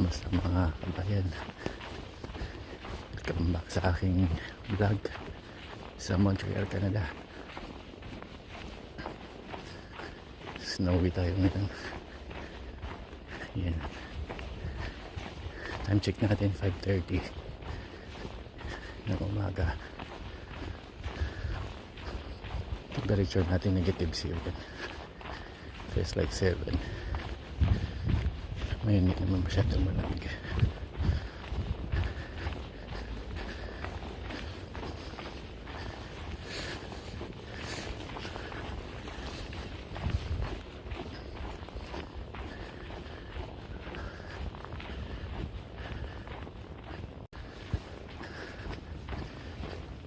Basta mga kabayan. Welcome back sa aking vlog sa Montreal, Canada. Snowy tayo ngayon. Yan. Time check natin 5.30 ng umaga. Temperature natin negative 7. Feels like 7. Ngayon hindi naman masyadong malamig.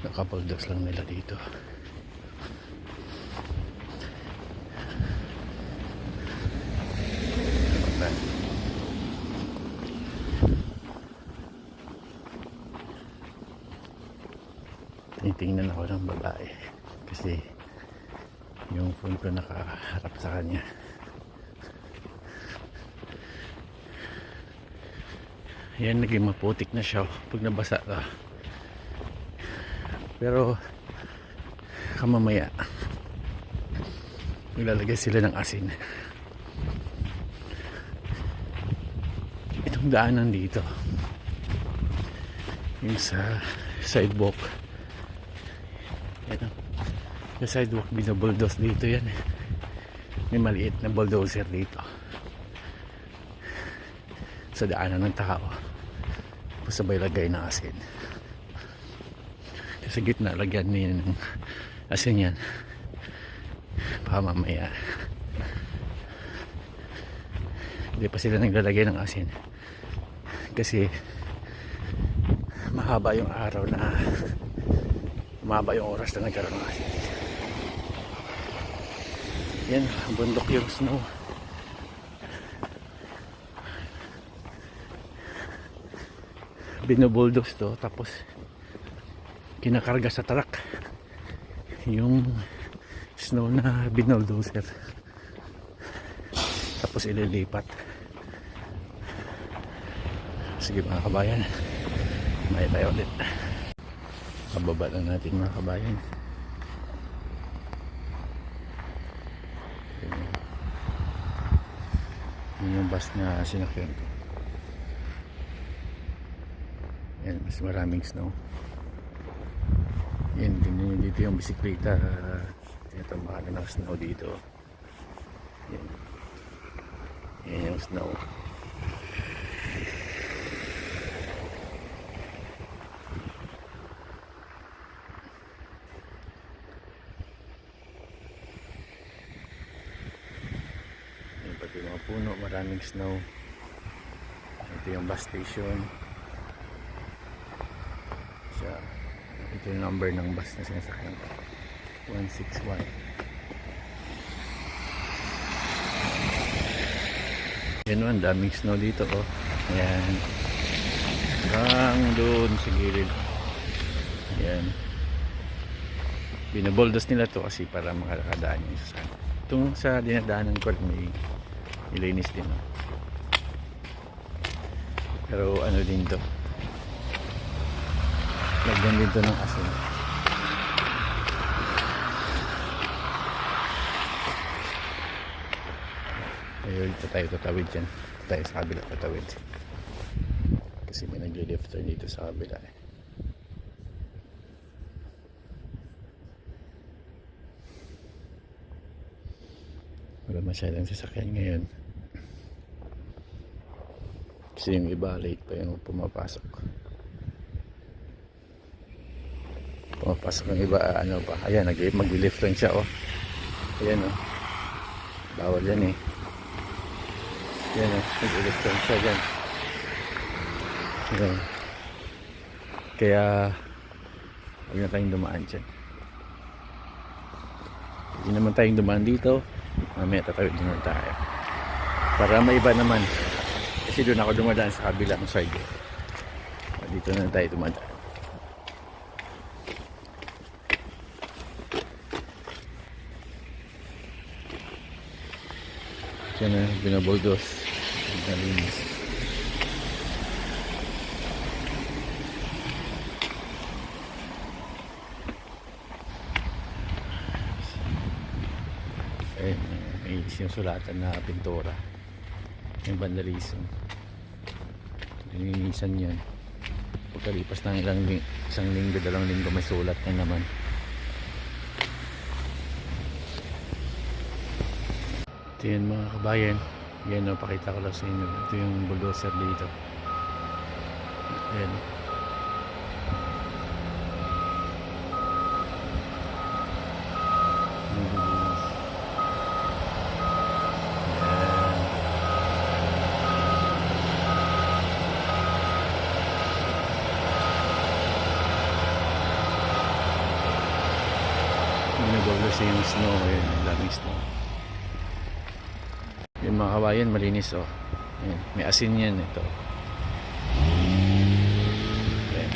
Nakapuldos lang nila dito. Tinitingnan ako ng babae kasi yung phone ko nakaharap sa kanya. Yan, naging maputik na siya pag nabasa ka. Pero kamamaya maglalagay sila ng asin. Itong daanan dito yung sa sidewalk yung sidewalk binabulldoze dito yan. May maliit na bulldozer dito. Sa daanan ng tao. Pasabay lagay ng asin. Sa gitna lagyan niya ng asin yan. Baka mamaya hindi pa sila naglalagay ng asin. Kasi mahaba yung araw na mahaba yung oras na nagkaroon ng asin yan bundok yung snow. Binubuldos to tapos kinakarga sa truck yung snow na binuldozer tapos ililipat. Sige mga kabayan may tayo ulit. Kababa lang natin mga kabayan yun yung- yun yung bus na sinakyan ko. Yan mas maraming snow. Yan nyo dito yung bisikleta. Tinatambahan na ng snow dito. Yan. Yan yung snow Yan pati mga puno, maraming snow. Ito yung bus station. Siya. Ito yung number ng bus na sinasakyan ko. 161. Yan ang daming snow dito oh. Ayan. Hanggang doon sa gilid. Ayan. Binaboldos nila to kasi para makakadaan yung sasakyan. Itong sa dinadaanan ko may nilinis din. Oh. Pero ano din to. Lagyan din to ng asin. Ayun, dito tayo tatawid dyan. Dito tayo sa kabila tatawid. Kasi may nagli-lifter dito sa kabila eh. Wala masyadong sasakyan ngayon. Kasi yung iba late pa yung pumapasok. Pumapasok yung iba ano pa. Ayan, mag-lift lang siya oh. Ayan oh. Bawal yan eh. Ayan oh, mag-lift lang siya dyan. Ayan. Kaya huwag na tayong dumaan dyan. Hindi naman tayong dumaan dito. Mamaya tatawid din tayo. Para may iba naman. Kasi doon ako dumadaan sa kabilang side. Dito na tayo dumadaan. Diyan na, binabulldoze. Nalinis. Ayun, eh, yung sulatan na pintura. Yung vandalism linisan yun. Pagkalipas ng ilang ling- isang linggo dalawang linggo may sulat na naman. Ito yun mga kabayan. Yan o pakita ko lang sa inyo. Ito yung bulldozer dito. Ayan. Nililinis. Ayan. Yung nagwawala yung snow ayun, daming snow yung mga kawayan malinis oh. Ayan, may asin yan ito. Ayan.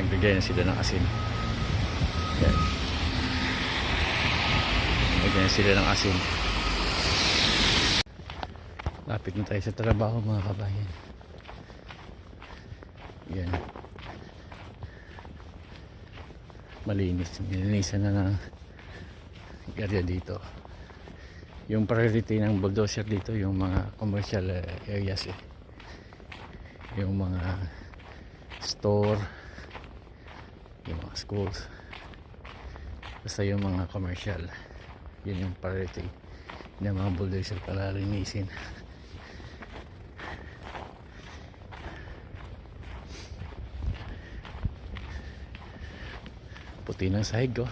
nagbigay na sila ng asin. Ayan. nagbigay na sila ng asin. Lapit na tayo sa trabaho mga kabayan yan malinis nilinisan na ng area dito yung priority ng bulldozer dito yung mga commercial eh, areas eh. Yung mga store yung mga schools. Basta yung mga commercial yun yung priority ng mga bulldozer para linisin. Puti ng sahig ko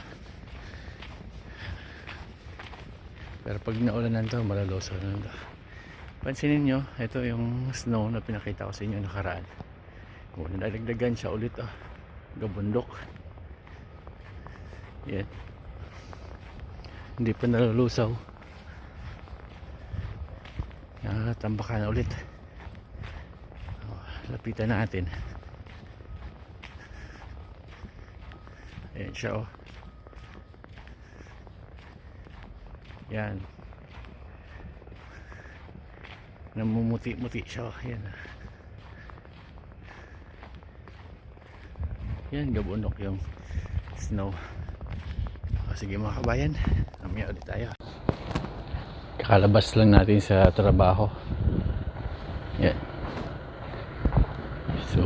pero pag naulanan to malaloso na to. Pansinin nyo ito yung snow na pinakita ko sa inyo nakaraan. Kung nadagdagan siya ulit ah. Gabundok. Yan. Hindi pa nalulusaw nakatambakan na ulit. Oh, lapitan natin. Ayan siya oh yan. Namumuti-muti siya. Yan. Yan gabunok yung snow. O, sige mga kabayan mamaya ulit tayo. Kakalabas lang natin sa trabaho. Yan. So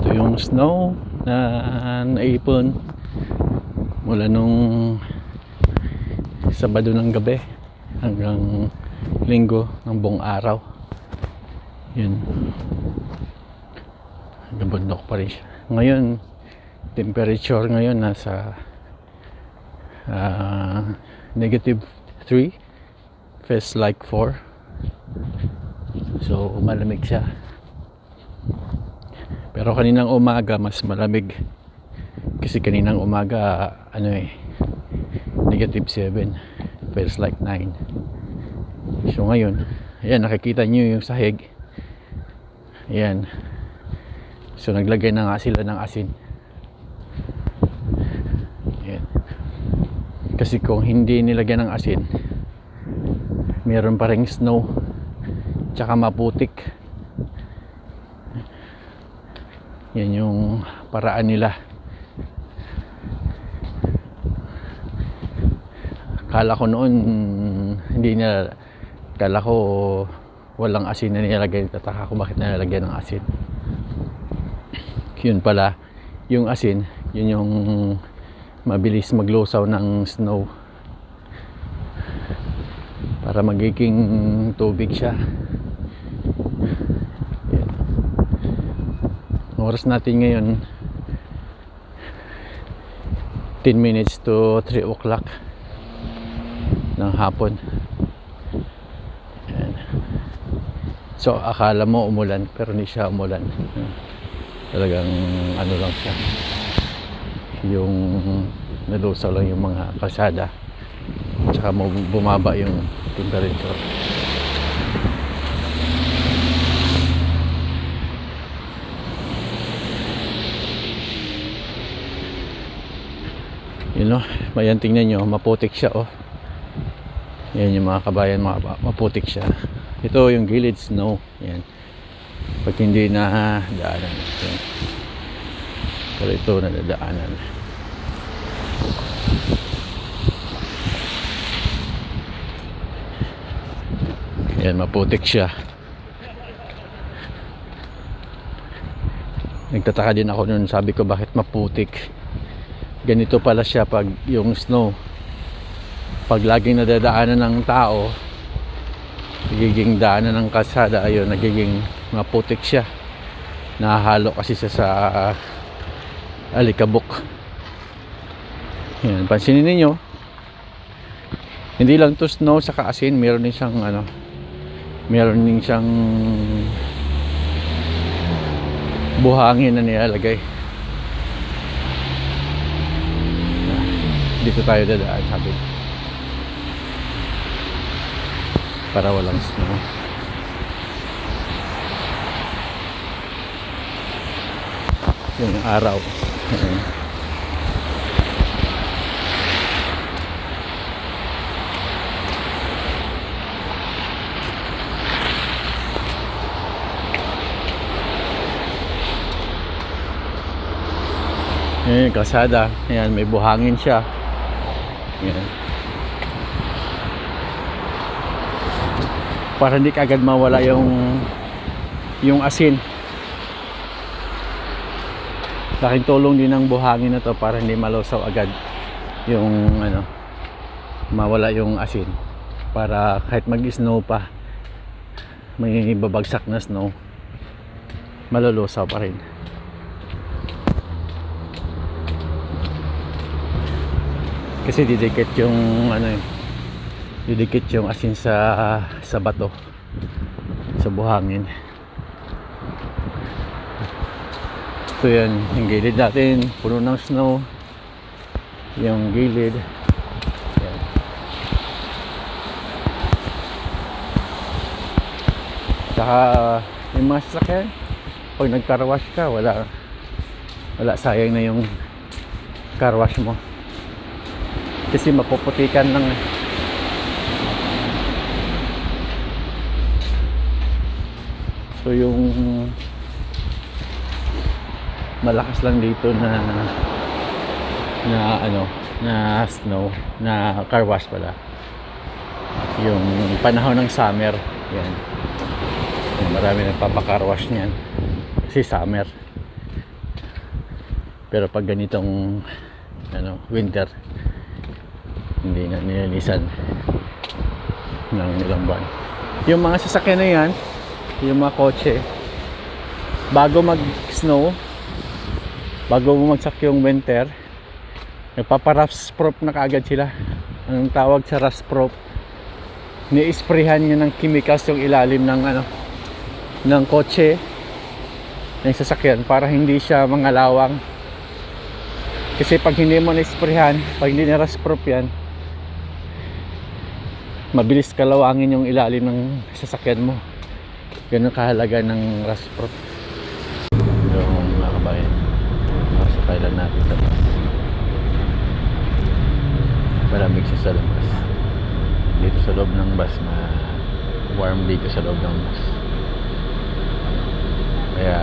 ito yung snow na naipon mula nung Sabado ng gabi hanggang linggo ng buong araw. Yun. Gabundok pa rin siya. Ngayon temperature ngayon nasa ah, negative 3 feels like 4 so malamig siya. Pero kaninang umaga mas malamig. Kasi kaninang umaga ano eh negative 7 feels like 9 so ngayon ayan nakikita nyo yung sahig. Ayan. So naglagay na nga sila ng asin. Ayan. Kasi kung hindi nilagyan ng asin meron pa ring snow tsaka maputik. Yan yung paraan nila kala ko noon hindi na kala ko walang asin na nilalagay tataka ko bakit nilalagyan ng asin. Yun pala yung asin yun yung mabilis maglusaw ng snow. Para magiging tubig siya. Yan. Oras natin ngayon 10 minutes to 3 o'clock ng hapon. Ayan. so akala mo umulan pero hindi siya umulan. Talagang ano lang siya. Yung nalusaw lang yung mga kalsada. Tsaka bumaba yung temperature. Yun o mayan tingnan nyo. Maputik siya oh yan yung mga kabayan mga maputik siya ito yung gilid snow yan pag hindi na daanan yan. pero ito nadadaanan Yan, maputik siya. Nagtataka din ako noon, sabi ko bakit maputik. Ganito pala siya pag yung snow. Pag laging nadadaanan ng tao, nagiging daanan ng kalsada, ayun, nagiging maputik siya. Nahahalo kasi siya sa alikabok. Yan, pansinin ninyo. Hindi lang to snow sa kaasin, meron din siyang ano, meron din siyang buhangin na nilalagay. Dito tayo dadaan, sabi. Para walang snow. Yung araw. Ayan. Yung kalsada. Ayan, may buhangin siya. Ayan. Para hindi kagad mawala yung yung asin. Laking tulong din ng buhangin na to para hindi malusaw agad yung ano mawala yung asin para kahit mag-snow pa may babagsak na snow malulusaw pa rin kasi didikit yung ano eh, didikit yung asin sa sa bato. Sa buhangin. Ito yan yung gilid natin puno ng snow. Yung gilid. Yan. saka yung mga sasakyan pag nagkarwash ka wala wala sayang na yung carwash mo. Kasi mapuputikan lang so yung malakas lang dito na na ano na snow na car wash pala. Yung panahon ng summer yan. Marami nagpapacar wash niyan. Kasi summer. Pero pag ganitong ano winter hindi na nilinisan ng ilang buwan. Yung mga sasakyan na yan yung mga kotse. Bago mag snow bago bumagsak yung winter nagpaparasprop na kaagad sila. Ang tawag sa rasprop? Ni-sprayhan niya ng chemicals yung ilalim ng ano ng kotse ng sasakyan para hindi siya mangalawang kasi pag hindi mo na-sprayhan pag hindi na-rasprop yan mabilis kalawangin yung ilalim ng sasakyan mo ganun kahalaga ng rasprop yung mga kabayan makasakay lang natin sa bus malamig siya sa labas. Dito sa loob ng bus na warm dito sa loob ng bus. Kaya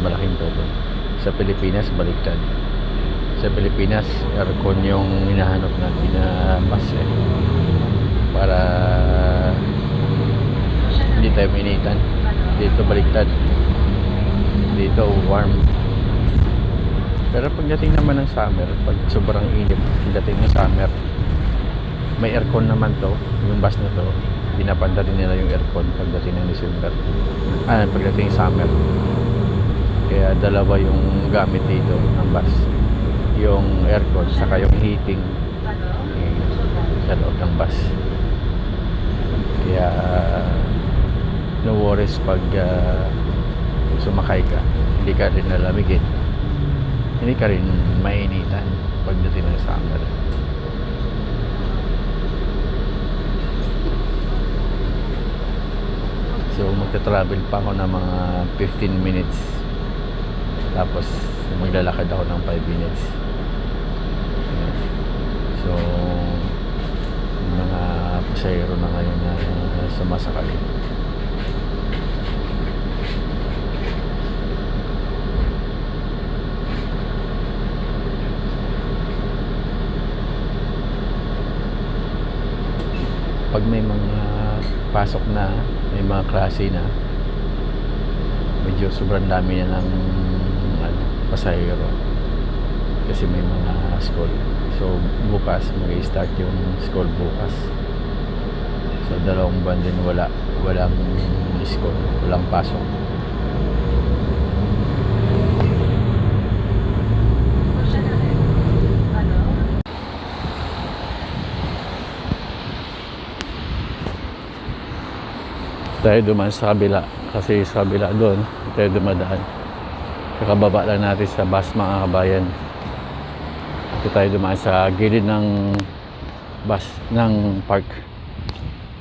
malaking tulong sa Pilipinas baliktad. Sa Pilipinas aircon yung hinahanap natin na bus eh. Para hindi tayo minitan dito baliktad. Dito warm. Pero pagdating naman ng summer pag sobrang init pagdating ng summer may aircon naman to. Yung bus na to pinapanda rin nila yung aircon pagdating ng December. Ah pagdating ng summer. Kaya dalawa yung gamit dito ng bus. Yung aircon saka yung heating eh, sa loob ng bus. Kaya no worries pag ah, sumakay ka. Hindi ka rin nalamigin. Hindi ka rin mainitan pagdating ng summer so magta-travel pa ako ng mga 15 minutes. Tapos maglalakad ako ng 5 minutes. So mga pasahero na ngayon na sumasakay pag may mga pasok na may mga klase na medyo sobrang dami na ng ano, pasahero. Kasi may mga school. So bukas mag start yung school bukas. So dalawang buwan din wala walang school walang pasok tayo dumaan sa kabila kasi sa kabila doon tayo dumadaan. Kakababa lang natin sa bus mga kabayan. Ito tayo dumaan sa gilid ng bus ng park.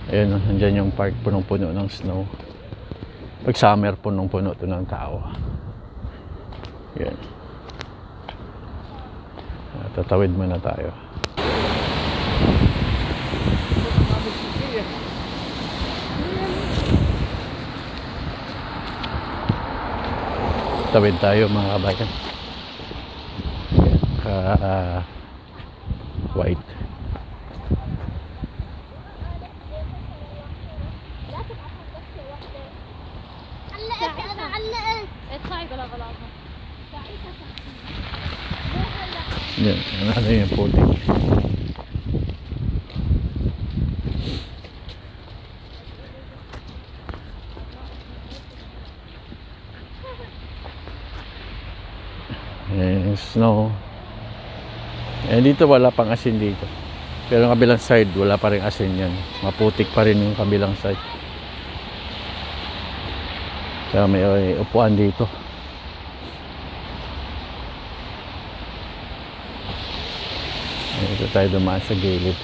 Ayun oh, nandyan yung park punong-puno ng snow. Pag summer punong-puno to ng tao. Ah, tatawid muna tayo tawid tayo mga kabayan ka uh, white Yan, ano yung putik. Dito wala pang asin dito pero yung kabilang side wala pa rin asin yan maputik pa rin yung kabilang side kaya may eh, upuan dito Dito tayo dumaan sa gilid.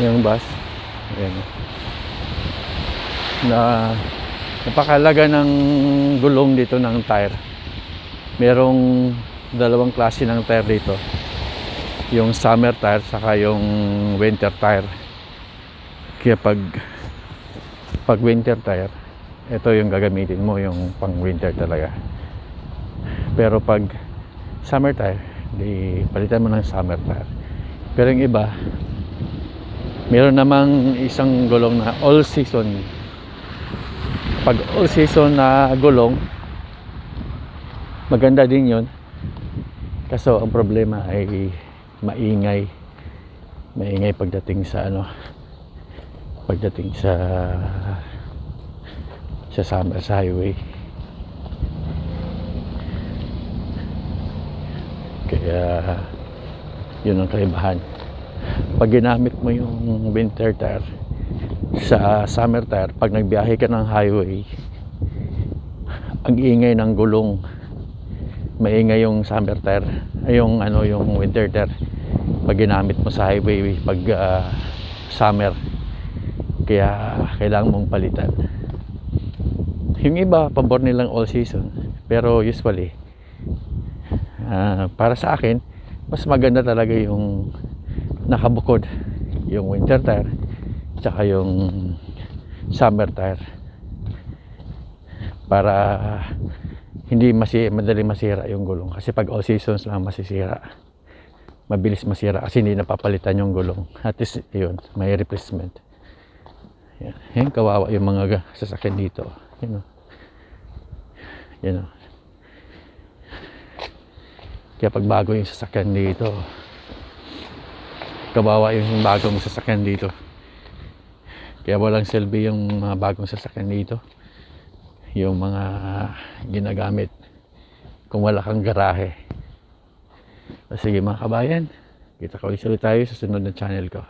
Yung bus. Ayan. Na napakalaga ng gulong dito ng tire. Merong dalawang klase ng tire dito. Yung summer tire saka yung winter tire. Kaya pag pag winter tire, ito yung gagamitin mo yung pang winter talaga. Pero pag summer tire, di palitan mo ng summer tire. Pero yung iba, meron namang isang gulong na all season. Pag all season na gulong, maganda din yon. Kaso ang problema ay maingay. Maingay pagdating sa ano, pagdating sa sa summer sa highway. Kaya yun ang kaibahan. Pag ginamit mo yung winter tire sa summer tire, pag nagbiyahe ka ng highway, ang ingay ng gulong. Maingay yung summer tire, yung ano yung winter tire. Pag ginamit mo sa highway pag ah, summer. Kaya kailangan mong palitan. Yung iba, pabor nilang all season. Pero usually, Ah, para sa akin, mas maganda talaga yung nakabukod yung winter tire tsaka yung summer tire para hindi masi madali masira yung gulong kasi pag all seasons lang masisira. Mabilis masira kasi hindi napapalitan yung gulong. At least yun may replacement. Yan, yan kawawa yung mga ga- sasakyan dito. Yun o yun o kaya pag bago yung sasakyan dito, kabawa yung bagong sasakyan dito. Kaya walang silbi yung mga bagong sasakyan dito. Yung mga ginagamit kung wala kang garahe. O sige mga kabayan, kita ko ulit tayo sa sunod na channel ko.